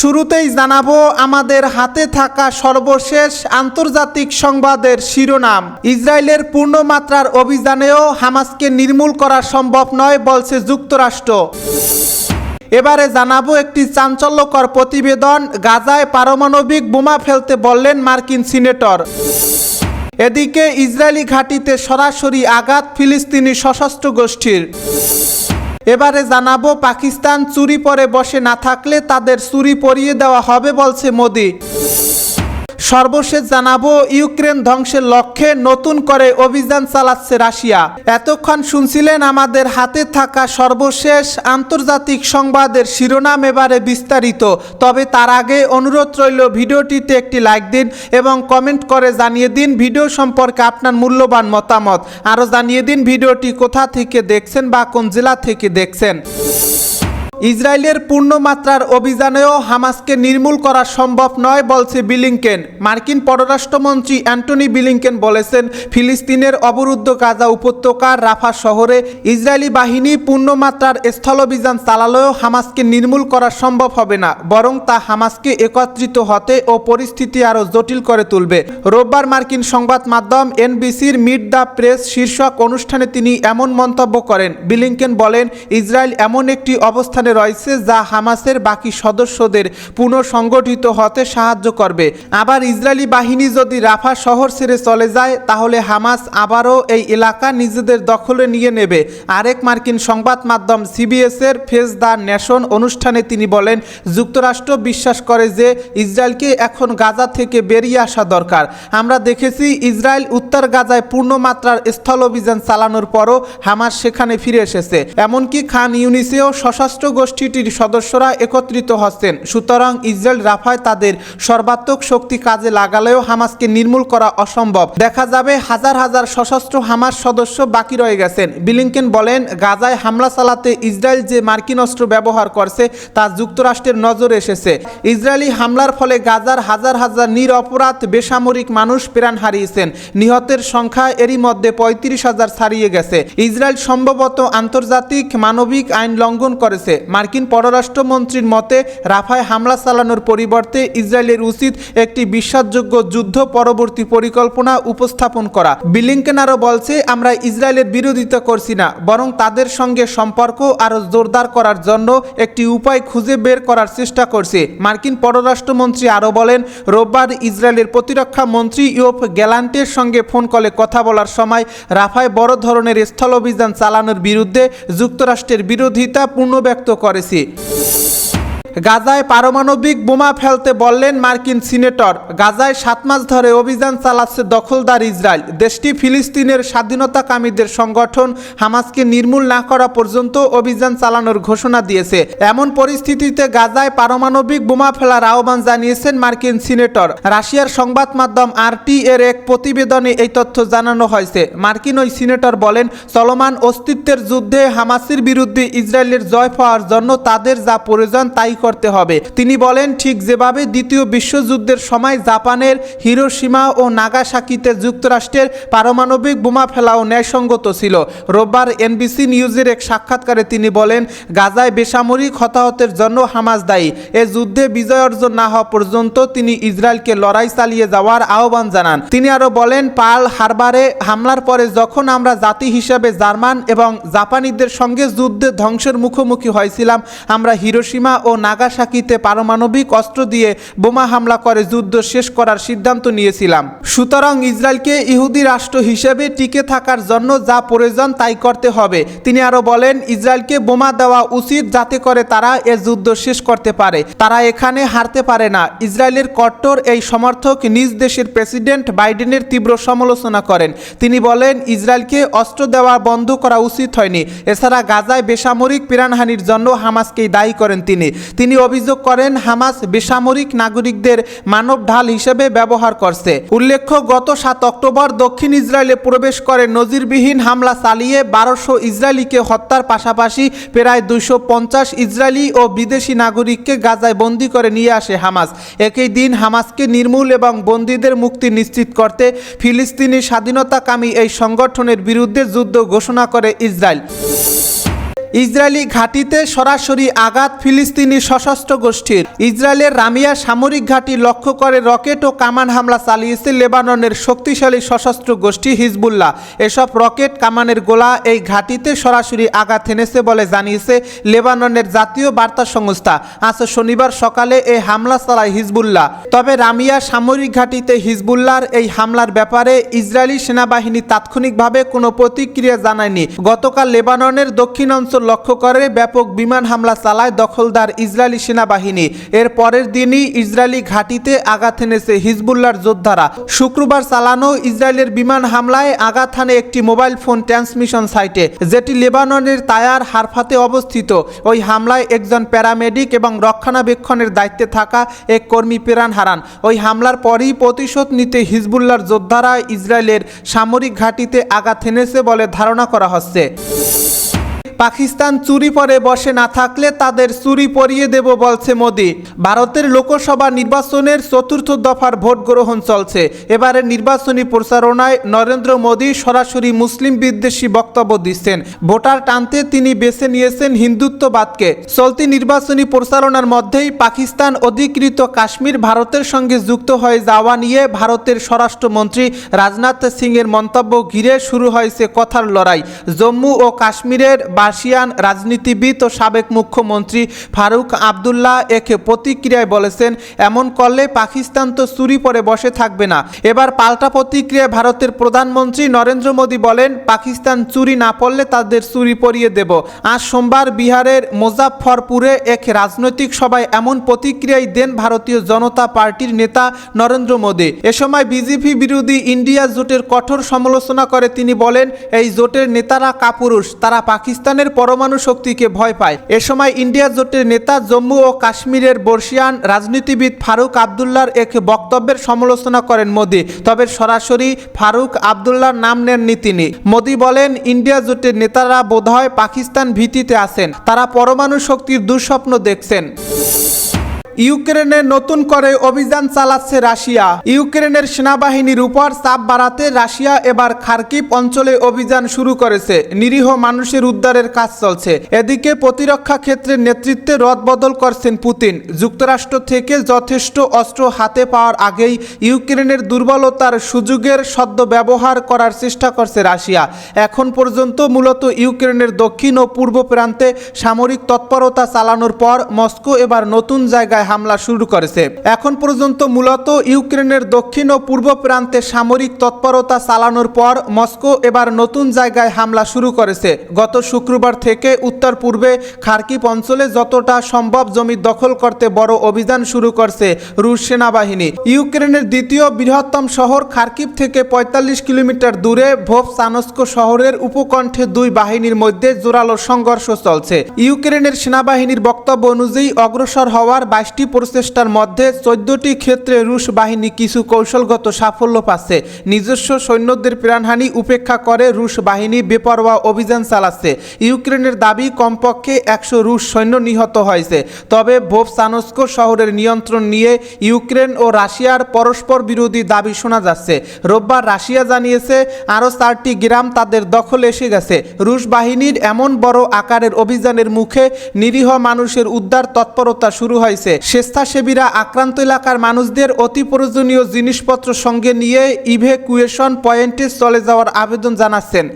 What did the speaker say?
শুরুতেই জানাব, আমাদের হাতে থাকা সর্বশেষ আন্তর্জাতিক সংবাদের শিরোনাম। ইসরায়েলের পূর্ণমাত্রার অভিযানেও হামাসকে নির্মূল করা সম্ভব নয় বলছে যুক্তরাষ্ট্র। এবারে জানাব, একটি চাঞ্চল্যকর প্রতিবেদন, গাজায় পারমাণবিক বোমা ফেলতে বললেন মার্কিন সিনেটর। এদিকে ইসরায়েলি ঘাঁটিতে সরাসরি আঘাত ফিলিস্তিনি সশস্ত্র গোষ্ঠীর। এবারে জানাব, পাকিস্তান চুরি পরে বসে না থাকলে তাদের চুরি পরিয়ে দেওয়া হবে, বলছে মোদি। সর্বশেষ জানাব, ইউক্রেন ধ্বংসের লক্ষ্যে নতুন করে অভিযান চালাচ্ছে রাশিয়া। এতক্ষণ শুনছিলেন আমাদের হাতে থাকা সর্বশেষ আন্তর্জাতিক সংবাদের শিরোনাম এবারে বিস্তারিত। তবে তার আগে অনুরোধ রইল ভিডিওটিতে একটি লাইক দিন এবং কমেন্ট করে জানিয়ে দিন ভিডিও সম্পর্কে আপনার মূল্যবান মতামত। আরও জানিয়ে দিন ভিডিওটি কোথা থেকে দেখছেন বা কোন জেলা থেকে দেখছেন। ইসরায়েলের পূর্ণমাত্রার অভিযানেও হামাসকে নির্মূল করা সম্ভব নয়, বলছে বিলিংকেন। মার্কিন পররাষ্ট্রমন্ত্রী অ্যান্টনি বিলিংকেন বলেছেন, ফিলিস্তিনের অবরুদ্ধ গাজা উপত্যকার রাফা শহরে ইসরায়েলি বাহিনী পূর্ণমাত্রার স্থলাভিযান চালালেও হামাসকে নির্মূল করা সম্ভব হবে না, বরং তা হামাসকে একত্রিত হতে ও পরিস্থিতি আরও জটিল করে তুলবে। রোববার মার্কিন সংবাদ মাধ্যম এনবিসির মিট দ্য প্রেস শীর্ষক অনুষ্ঠানে তিনি এমন মন্তব্য করেন। বিলিংকেন বলেন, ইসরায়েল এমন একটি অবস্থানে রয়েছে যা হামাসের বাকি সদস্যদের পুনঃসংগঠিত হতে সাহায্য করবে। আবার ইসরায়েলি বাহিনী যদি রাফা শহর ছেড়ে চলে যায়, তাহলে হামাস আবারও এই এলাকা নিজেদের দখলে নিয়ে নেবে। আরেক মার্কিন সংবাদ মাধ্যম সিবিএস এর ফেস দ্য নেশন অনুষ্ঠানে তিনি বলেন, যুক্তরাষ্ট্র বিশ্বাস করে যে ইসরায়েলকে এখন গাজা থেকে বেরিয়ে আসা দরকার। আমরা দেখেছি ইসরায়েল উত্তর গাজায় পূর্ণমাত্রার স্থল অভিযান চালানোর পরও হামাস সেখানে ফিরে এসেছে। এমনকি খান ইউনিসেও সশস্ত্র গোষ্ঠীটির সদস্যরা একত্রিত হচ্ছেন। সুতরাং ইসরায়েল রাফায় তাদের সর্বাত্মক শক্তি কাজে লাগালেও হামাসকে নির্মূল করা অসম্ভব। দেখা যাবে হাজার হাজার সশস্ত্র হামাস সদস্য বাকি রয়ে গেছেন। বিলিংকেন বলেন, গাজায় হামলা চালাতে ইসরায়েল যে মার্কিন অস্ত্র ব্যবহার করছে, তা যুক্তরাষ্ট্রের নজরে এসেছে। ইসরায়েলি হামলার ফলে গাজার হাজার হাজার নিরপরাধ বেসামরিক মানুষ প্রাণ হারিয়েছেন। নিহতের সংখ্যা এরই মধ্যে পঁয়ত্রিশ হাজার ছাড়িয়ে গেছে। ইসরায়েল সম্ভবত আন্তর্জাতিক মানবিক আইন লঙ্ঘন করেছে। মার্কিন পররাষ্ট্রমন্ত্রীর মতে, রাফায় হামলা চালানোর পরিবর্তে ইসরায়েলের উচিত একটি বিশ্বাসযোগ্য যুদ্ধ পরবর্তী পরিকল্পনা উপস্থাপন করা। বিলিংকেন আরও বলছে, আমরা ইসরায়েলের বিরোধিতা করছি না, বরং তাদের সঙ্গে সম্পর্ক আরও জোরদার করার জন্য একটি উপায় খুঁজে বের করার চেষ্টা করছে। মার্কিন পররাষ্ট্রমন্ত্রী আরও বলেন, রোববার ইসরায়েলের প্রতিরক্ষা মন্ত্রী ইউপ গ্যালান্টের সঙ্গে ফোন কলে কথা বলার সময় রাফায় বড় ধরনের স্থল অভিযান চালানোর বিরুদ্ধে যুক্তরাষ্ট্রের বিরোধিতা পূর্ণব্যক্ত করেছি। গাজায় পারমাণবিক বোমা ফেলতে বললেন মার্কিন সিনেটর। গাজায় সাত মাস ধরে অভিযান চালাচ্ছে দখলদার ইসরায়েল। দেশটি ফিলিস্তিনের স্বাধীনতাকামীদের সংগঠন হামাসকে নির্মূল না করা পর্যন্ত অভিযান চালানোর ঘোষণা দিয়েছে। এমন পরিস্থিতিতে গাজায় পারমাণবিক বোমা ফেলার আহ্বান জানিয়েছেন মার্কিন সিনেটর। রাশিয়ার সংবাদ মাধ্যম আরটি এর এক প্রতিবেদনে এই তথ্য জানানো হয়েছে। মার্কিন ওই সিনেটর বলেন, চলমান অস্তিত্বের যুদ্ধে হামাসের বিরুদ্ধে ইসরায়েলের জয় পাওয়ার জন্য তাদের যা প্রয়োজন তাই করতে হবে। তিনি বলেন, ঠিক যেভাবে দ্বিতীয় বিশ্বযুদ্ধের সময় জাপানের হিরোসীমা ও নাগাসাকিতে যুক্তরাষ্ট্রের পারমাণবিক বোমা ফেলাও ন্যায়সঙ্গত ছিল। রোববার এনবিসি নিউজের এক সাক্ষাৎকারে তিনি বলেন, গাজায় বেসামরিক হতাহতের জন্য হামাজ দায়ী। এ যুদ্ধে বিজয় অর্জন না হওয়া পর্যন্ত তিনি ইসরায়েলকে লড়াই চালিয়ে যাওয়ার আহ্বান জানান। তিনি আরও বলেন, পার্ল হারবারে হামলার পরে যখন আমরা জাতি হিসেবে জার্মান এবং জাপানিদের সঙ্গে যুদ্ধে ধ্বংসের মুখোমুখি হয়েছিলাম, আমরা হিরোসীমা ও নাগাসাকিতে পারমাণবিক অস্ত্র দিয়ে বোমা হামলা করে যুদ্ধ শেষ করার সিদ্ধান্ত নিয়েছিলাম। সুতরাং ইসরায়েলকে ইহুদি রাষ্ট্র হিসেবে টিকে থাকার জন্য যা প্রয়োজন তাই করতে হবে। তিনি আরও বলেন, ইসরায়েলকে বোমা দেওয়া উচিত যাতে করে তারা এ যুদ্ধ শেষ করতে পারে। তারা এখানে হারতে পারে না। ইসরায়েলের কট্টর এই সমর্থক নিজ দেশের প্রেসিডেন্ট বাইডেনের তীব্র সমালোচনা করেন। তিনি বলেন, ইসরায়েলকে অস্ত্র দেওয়া বন্ধ করা উচিত হয়নি। এছাড়া গাজায় বেসামরিক প্রাণহানির জন্য হামাসকেই দায়ী করেন তিনি। তিনি অভিযোগ করেন, হামাস বেসামরিক নাগরিকদের মানব ঢাল হিসেবে ব্যবহার করছে। উল্লেখ্য, গত সাত অক্টোবর দক্ষিণ ইসরায়েলে প্রবেশ করে নজিরবিহীন হামলা চালিয়ে বারোশো ইসরায়েলিকে হত্যার পাশাপাশি প্রায় দুইশো পঞ্চাশ ইসরায়েলি ও বিদেশি নাগরিককে গাজায় বন্দী করে নিয়ে আসে হামাস। একই দিন হামাসকে নির্মূল এবং বন্দীদের মুক্তি নিশ্চিত করতে ফিলিস্তিনি স্বাধীনতাকামী এই সংগঠনের বিরুদ্ধে যুদ্ধ ঘোষণা করে ইসরায়েল। ইসরায়েলি ঘাঁটিতে সরাসরি আঘাত ফিলিস্তিনি সশস্ত্র গোষ্ঠীর। ইসরায়েলের রামিয়া সামরিক ঘাঁটি লক্ষ্য করে রকেট ও কামান হামলা চালিয়েছে লেবাননের শক্তিশালী সশস্ত্র গোষ্ঠী হিজবুল্লাহ। এসব রকেট কামানের গোলা এই ঘাঁটিতে সরাসরি আঘাত এনেছে বলে জানিয়েছে লেবাননের জাতীয় বার্তা সংস্থা। আজ শনিবার সকালে এই হামলা চালায় হিজবুল্লাহ। তবে রামিয়া সামরিক ঘাঁটিতে হিজবুল্লাহর এই হামলার ব্যাপারে ইসরায়েলি সেনাবাহিনী তাৎক্ষণিকভাবে কোনো প্রতিক্রিয়া জানায়নি। গতকাল লেবাননের দক্ষিণ অঞ্চল লক্ষ্য করে, ব্যাপক বিমান হামলা চালায় দখলদার ইসরায়েলি সেনাবাহিনী। এর পরের দিনই ইসরায়েলি ঘাঁটিতে আঘাত এনেছে হিজবুল্লাহর যোদ্ধারা। শুক্রবার চালানো ইসরায়েলের বিমান হামলায় আঘাত হানে একটি মোবাইল ফোন ট্রান্সমিশন সাইটে, যেটি লেবাননের তায়ার হারফাতে অবস্থিত। ওই হামলায় একজন প্যারামেডিক এবং রক্ষণাবেক্ষণের দায়িত্বে থাকা এক কর্মী প্রাণ হারান। ওই হামলার পরই প্রতিশোধ নিতে হিজবুল্লাহর যোদ্ধারা ইসরায়েলের সামরিক ঘাঁটিতে আঘাত এনেছে বলে ধারণা করা হচ্ছে। পাকিস্তান চুরি পরে বসে না থাকলে তাদের চুরি পরিয়ে দেব বলছে মোদি। ভারতের লোকসভা নির্বাচনের চতুর্থ দফার ভোট গ্রহণ চলছে। এবারে নির্বাচনী প্রচারণায় নরেন্দ্র মোদী সরাসরি মুসলিম বিদ্বেষী বক্তব্য দিচ্ছেন। ভোটার টানতে তিনি বেছে নিয়েছেন হিন্দুত্ববাদকে। চলতি নির্বাচনী প্রচারণার মধ্যেই পাকিস্তান অধিকৃত কাশ্মীর ভারতের সঙ্গে যুক্ত হয়ে যাওয়া নিয়ে ভারতের স্বরাষ্ট্রমন্ত্রী রাজনাথ সিংয়ের মন্তব্য ঘিরে শুরু হয়েছে কথার লড়াই। জম্মু ও কাশ্মীরের বাসিয়ান রাজনীতিবিদ ও সাবেক মুখ্যমন্ত্রী ফারুক আবদুল্লাহ একে প্রতিক্রিয়ায় বলেছেন, এমন করলে পাকিস্তান তো চুরি পরে বসে থাকবে না। এবার পাল্টা প্রতিক্রিয়ায় ভারতের প্রধানমন্ত্রী নরেন্দ্র মোদী বলেন, পাকিস্তান চুরি না পড়লে তাদের চুরি পরিয়ে দেব। আজ সোমবার বিহারের মুজাফফরপুরে এক রাজনৈতিক সভায় এমন প্রতিক্রিয়াই দেন ভারতীয় জনতা পার্টির নেতা নরেন্দ্র মোদী। এ সময় বিজেপি বিরোধী ইন্ডিয়া জোটের কঠোর সমালোচনা করে তিনি বলেন, এই জোটের নেতারা কাপুরুষ, তারা পাকিস্তানের পরমাণু শক্তিকে ভয় পায়। এ সময় ইন্ডিয়া জোটের নেতা জম্মু ও কাশ্মীরের বর্ষিয়ান রাজনীতিবিদ ফারুক আবদুল্লার এক বক্তব্যের সমালোচনা করেন মোদী, তবে সরাসরি ফারুক আবদুল্লার নাম নেননি তিনি। মোদী বলেন, ইন্ডিয়া জোটের নেতারা বোধহয় পাকিস্তান ভীতিতে আছেন। তারা পরমাণু শক্তির দুঃস্বপ্ন দেখছেন। ইউক্রেনে নতুন করে অভিযান চালাচ্ছে রাশিয়া। ইউক্রেনের সেনাবাহিনীর উপর চাপ বাড়াতে রাশিয়া এবার খার্কিভ অঞ্চলে অভিযান শুরু করেছে। নিরীহ মানুষের উদ্ধারের কাজ চলছে। এদিকে প্রতিরক্ষা ক্ষেত্রে নেতৃত্বে রদবদল করছেন পুতিন। যুক্তরাষ্ট্র থেকে যথেষ্ট অস্ত্র হাতে পাওয়ার আগেই ইউক্রেনের দুর্বলতার সুযোগের সদ্য ব্যবহার করার চেষ্টা করছে রাশিয়া। এখন পর্যন্ত মূলত ইউক্রেনের দক্ষিণ ও পূর্ব প্রান্তে সামরিক তৎপরতা চালানোর পর মস্কো এবার নতুন জায়গায় হামলা শুরু করেছে। এখন পর্যন্ত মূলত ইউক্রেনের দক্ষিণ ও পূর্ব প্রান্তে সামরিক তৎপরতা চালানোর পর মস্কো এবার নতুন জায়গায় হামলা শুরু করেছে। গত শুক্রবার থেকে উত্তর পূর্বে খার্কিপ অঞ্চলে যতটা সম্ভব জমি দখল করতে বড় অভিযান শুরু করছে রুশ সেনাবাহিনী। ইউক্রেনের দ্বিতীয় বৃহত্তম শহর খার্কিপ থেকে ৪৫ কিলোমিটার দূরে ভোভ সানস্কো শহরের উপকণ্ঠে দুই বাহিনীর মধ্যে জোরালো সংঘর্ষ চলছে। ইউক্রেনের সেনাবাহিনীর বক্তব্য অনুযায়ী অগ্রসর হওয়ার বাইশটি প্রচেষ্টার মধ্যে চোদ্দটি ক্ষেত্রে রুশ বাহিনী কিছু কৌশলগত সাফল্য পাচ্ছে। নিজস্ব সৈন্যদের প্রাণহানি উপেক্ষা করে রুশ বাহিনী বেপরোয়া অভিযান চালাচ্ছে। ইউক্রেনের দাবি, কমপক্ষে একশো রুশ সৈন্য নিহত হয়েছে। তবে ভোভ সানস্কো শহরের নিয়ন্ত্রণ নিয়ে ইউক্রেন ও রাশিয়ার পরস্পর বিরোধী দাবি শোনা যাচ্ছে। রোববার রাশিয়া জানিয়েছে, আরও চারটি গ্রাম তাদের দখলে এসে গেছে। রুশ বাহিনীর এমন বড় আকারের অভিযানের মুখে নিরীহ মানুষের উদ্ধার তৎপরতা শুরু হয়েছে। স্বেচ্ছাসেবীরা আক্রান্ত এলাকার মানুষদের অতি প্রয়োজনীয় জিনিসপত্র সঙ্গে নিয়ে ইভেকুয়েশন পয়েন্টে চলে যাওয়ার আবেদন জানাচ্ছেন।